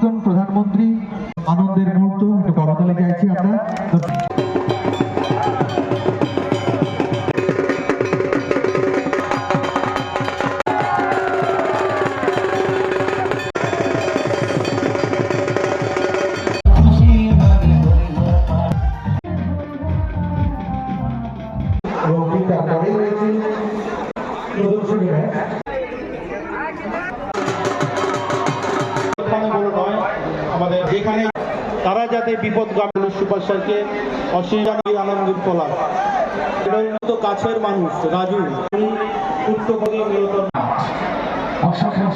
প্রাক্তন প্রধানমন্ত্রী আনন্দের মুহূর্ত একটু করতালি চাইছি আমরা। এবং যাতে বিপদগামী সুপারস্টারকে অসীম জানিয়ে আনন্দের এটা তো কাছের মানুষ রাজু। মূলত অসংখ্য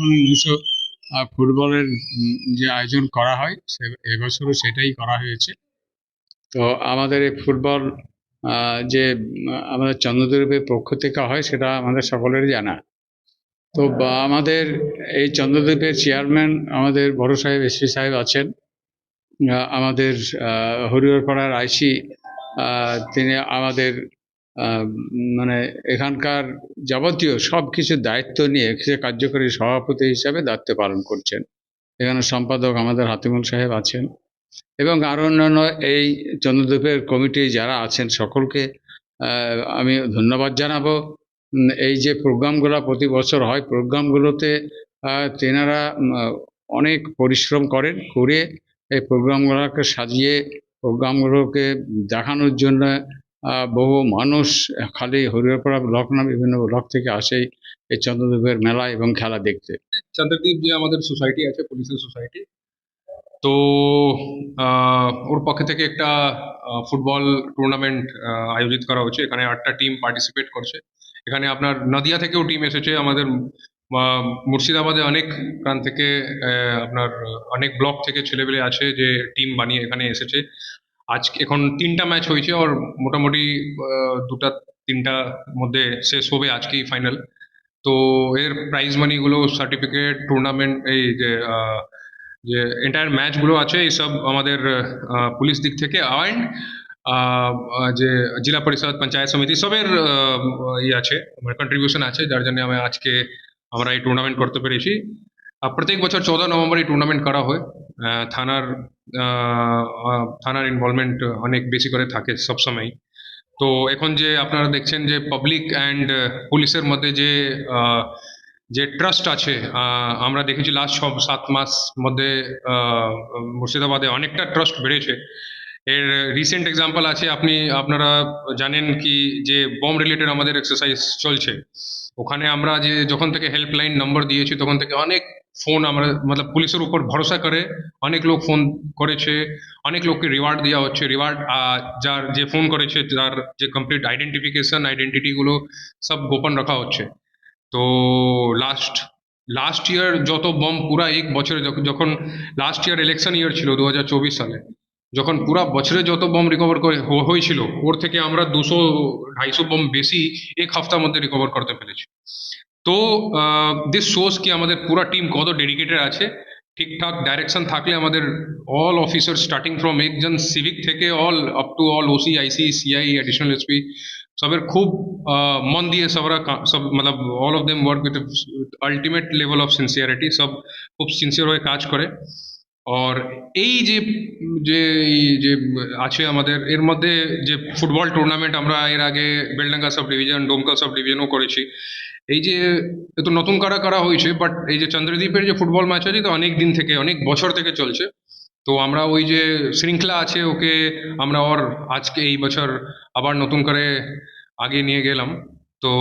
মানে ফুটবলের যে আয়োজন করা হয়, সে এবছরও সেটাই করা হয়েছে। তো আমাদের এই ফুটবল যে আমাদের চন্দ্রদ্বীপের পক্ষ থেকে হয়, সেটা আমাদের সকলেরই জানা। তো আমাদের এই চন্দ্রদ্বীপের চেয়ারম্যান আমাদের বড় সাহেব এসপি সাহেব আছেন। আমাদের হরিহরপাড়ার আইসি তিনি আমাদের মানে এখানকার যাবতীয় সব কিছুর দায়িত্ব নিয়ে সে কার্যকরী সভাপতি হিসাবে দায়িত্ব পালন করছেন। এখানে সম্পাদক আমাদের হাতিমুল সাহেব আছেন এবং আরও অন্যান্য এই চন্দ্রদ্বীপের কমিটি যারা আছেন সকলকে আমি ধন্যবাদ জানাব। এই যে প্রোগ্রামগুলো প্রতি বছর হয়, প্রোগ্রামগুলোতে তেনারা অনেক পরিশ্রম করেন করে এই প্রোগ্রামগুলোকে সাজিয়ে, প্রোগ্রামগুলোকে দেখানোর জন্য বহু মানুষ খালি হরিহরপাড়া ব্লক না, বিভিন্ন ব্লক থেকে আসে এই চন্দ্রদ্বীপের মেলা এবং খেলা দেখতে। চন্দ্রদ্বীপ যে আমাদের সোসাইটি আছে, পুলিশের সোসাইটি, তো ওর পক্ষ থেকে একটা ফুটবল টুর্নামেন্ট আয়োজিত করা হচ্ছে। এখানে আটটা টিম পার্টিসিপেট করছে। এখানে আপনার নদিয়া থেকেও টিম এসেছে। আমাদের মুর্শিদাবাদে অনেক প্রান্ত থেকে আপনার, অনেক ব্লক থেকে ছেলেপেলে আছে যে টিম বানিয়ে এখানে এসেছে। আজ এখন তিনটা ম্যাচ হয়েছে আর মোটামুটি দুটা, তিনটা মধ্যে শেষ হবে আজকেই ফাইনাল তো এর প্রাইজ মানিগুলো সার্টিফিকেট টুর্নামেন্ট এই যে যে এন্টায়ার ম্যাচগুলো আছে এইসব আমাদের পুলিশ দিক থেকে অ্যান্ড যে জেলা পরিষদ, পঞ্চায়েত সমিতি সবের ইয়ে আছে মানে কন্ট্রিবিউশন আছে, যার জন্য আমি আজকে আমরা এই টুর্নামেন্ট করতে পেরেছি। প্রত্যেক বছর চৌদা নভেম্বর এই টুর্নামেন্ট করা হয় থানার থানার ইনভলভমেন্ট অনেক বেশি করে থাকে সবসময় তো এখন যে আপনারা দেখছেন যে পাবলিক অ্যান্ড পুলিশের মধ্যে যে যে ট্রাস্ট আছে আমরা দেখেছি লাস্ট ছ, সাত মাস মধ্যে মুর্শিদাবাদে অনেকটা ট্রাস্ট বেড়েছে। এর রিসেন্ট এক্সাম্পল আছে, আপনি, আপনারা জানেন কি যে বম রিলেটেড আমাদের এক্সারসাইজ চলছে। ওখানে আমরা যে যখন থেকে হেল্পলাইন নম্বর দিয়েছি, তখন থেকে অনেক ফোন আমরা, মতলব পুলিশের উপর ভরসা করে, অনেক লোক ফোন করেছে, অনেক লোককে রিওয়ার্ড দেওয়া হচ্ছে। রিওয়ার্ড যার যে ফোন করেছে যার যে কমপ্লিট আইডেন্টিফিকেশন আইডেন্টিটিগুলো সব গোপন রাখা হচ্ছে। তো লাস্ট লাস্ট ইয়ার যত বম পুরা এক বছরে যখন- লাস্ট ইয়ার ইলেকশন ইয়ার ছিল দু হাজার চব্বিশ সালে, যখন পুরা বছরে যত বম রিকভার হয়েছিল, ওর থেকে আমরা দুশো ঢাইশো বম বেশি এক হপ্তার মধ্যে রিকভার করতে পেরেছি। তো দিস শোস কি আমাদের পুরা টিম কত ডেডিকেটেড আছে। ঠিকঠাক ডাইরেকশন থাকলে আমাদের অল অফিসার স্টার্টিং ফ্রম একজন সিভিক থেকে all up to all OC IC CI additional SP সবের খুব মন দিয়ে সবরা সব, মতলব all of them work with ultimate level of sincerity সব খুব সিনসিয়ার হয়ে কাজ করে। আর এই যে যে যে আছে আমাদের, এর মধ্যে যে ফুটবল টুর্নামেন্ট আমরা এর আগে Beldanga sub division Domkal sub ডিভিশনও করেছি। এই যে তো নতুন করা করা হয়েছে বাট এই যে চন্দ্রদ্বীপের যে ফুটবল ম্যাচ আছে, তো অনেক দিন থেকে, অনেক বছর থেকে চলছে। তো আমরা ওই যে শৃঙ্খলা আছে, ওকে আমরা ওর আজকে এই বছর আবার নতুন করে আগে নিয়ে গেলাম। তো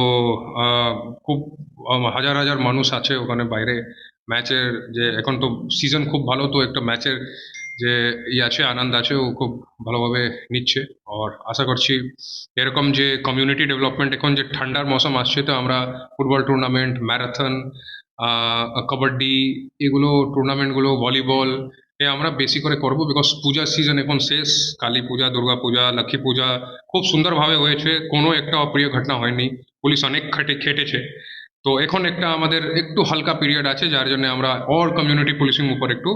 খুব হাজার হাজার মানুষ আছে ওখানে বাইরে। ম্যাচের যে এখন তো সিজন খুব ভালো, তো একটা ম্যাচের যে ই আছে, আনন্দ আছে, ও খুব ভালোভাবে নিচ্ছে। আর আশা করছি এরকম যে কমিউনিটি ডেভেলপমেন্ট এখন যে ঠান্ডার মৌসুম আসছে, তো আমরা ফুটবল টুর্নামেন্ট ম্যারাথন কবাডি, এগুলো টুর্নামেন্টগুলো ভলিবল এ আমরা বেশি করে করব বিকজ পূজার সিজন এখন শেষ। কালী পূজা, দুর্গা পূজা, লক্ষ্মী পূজা খুব সুন্দরভাবে হয়েছে। কোনো একটা অপ্রিয় ঘটনা হয়নি। পুলিশ অনেক খেটে খেটেছে তো এখন একটা আমাদের একটু হালকা পিরিয়ড আছে, যার জন্য আমরা অর কমিউনিটি পুলিশিং উপর একটু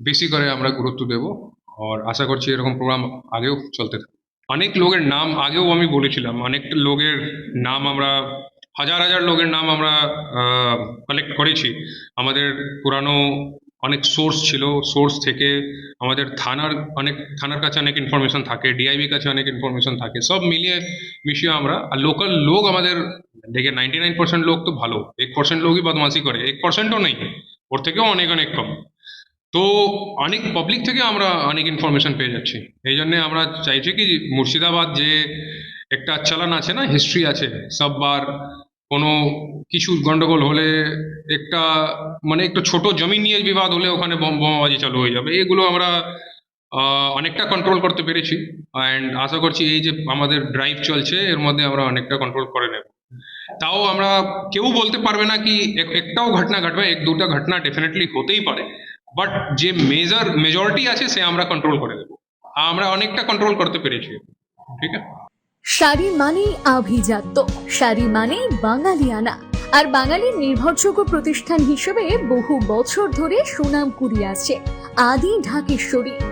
বেশি করে আমরা গুরুত্ব দেব। আর আশা করছি এরকম প্রোগ্রাম আগেও চলতে থাকবে অনেক লোকের নাম আগেও আমি বলেছিলাম, অনেক লোকের নাম আমরা, হাজার হাজার লোকের নাম আমরা কালেক্ট করেছি। আমাদের পুরানো অনেক সোর্স ছিল সোর্স থেকে আমাদের থানার অনেক, থানার কাছে অনেক ইনফরমেশন থাকে ডিআইবি কাছে অনেক ইনফরমেশন থাকে, সব মিলিয়ে মিশিয়ে আমরা, আর লোকাল লোক আমাদের দেখে নাইনটি নাইন পার্সেন্ট লোক তো ভালো। এক পার্সেন্ট লোকই বদমাশি করে, এক পার্সেন্টও নেই। ওর থেকেও অনেক অনেক কম। তো অনেক পাবলিক থেকে আমরা অনেক ইনফরমেশন পেয়ে যাচ্ছি। এই জন্যে আমরা চাইছি কি মুর্শিদাবাদ যে একটা চালান আছে না হিস্ট্রি আছে, সববার কোনো কিছু গন্ডগোল হলে একটা মানে একটু ছোট জমি নিয়ে বিবাদ হলে ওখানে বম, বোমাবাজি চালু হয়ে যাবে। এগুলো আমরা অনেকটা কন্ট্রোল করতে পেরেছি। অ্যান্ড আশা করছি এই যে আমাদের ড্রাইভ চলছে, এর মধ্যে আমরা অনেকটা কন্ট্রোল করে নেব। তাও আমরা কেউ বলতে পারবে না কি একটাও ঘটনা ঘটবে, এক দুটা ঘটনা ডেফিনেটলি হতেই পারে। বাট যে মেজর মেজরিটি আছে, সে আমরা কন্ট্রোল করে দেবো। আমরা অনেকটা কন্ট্রোল করতে পেরেছি। ঠিক আছে? শাড়ি মানেই আভিজাত্য। শাড়ি মানেই বাঙালিয়ানা। আর বাঙালির নির্ভরযোগ্য প্রতিষ্ঠান হিসেবে বহু বছর ধরে সুনাম কুড়িয়ে আসছে আদি ঢাকেশ্বরী।